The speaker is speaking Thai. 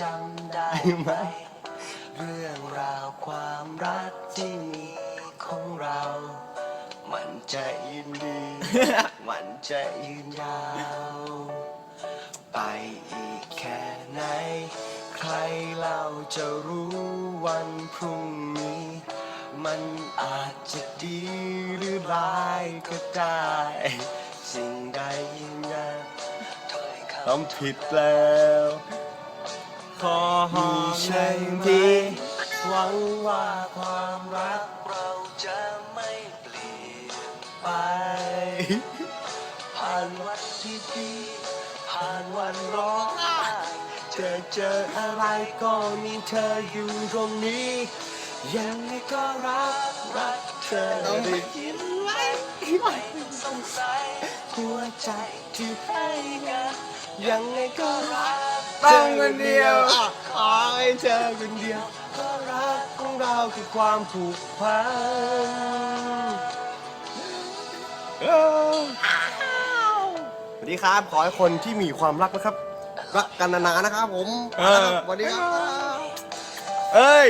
จำได้ไหม เรื่องราวความรักที่มีของเรา มันจะยินดี มันจะยืนยาว ไปอีกแค่ไหน ใครเล่าจะรู้วันพรุ่งนี้ มันอาจจะดีหรือร้ายก็ได้ สิ่งใดยืนยันถ้อยคำ ทำผิดแล้ว ขอหอมีมใช่หนึ่งทีหวังว่าความรักเราจะไม่เปลี่ยนไป ผ่านวันที่ดีผ่านวันร้องไห้เจอเจออะไรก็มีเธออยู่ตรงนี้ ยังไงก็รักรักเธอได้ยินไหมไม่สงสัยหัวใจที่ให้กันยังไงก็รัก ต้องคนเดียวอะขอให้เธอคนเดียวเพราะรักของเราคือความผูกพันเออสวัสดีครับ ขอให้คนที่มีความรักนะครับ รักกันนานๆนะครับผมเออสวัสดีครับ เอ้ย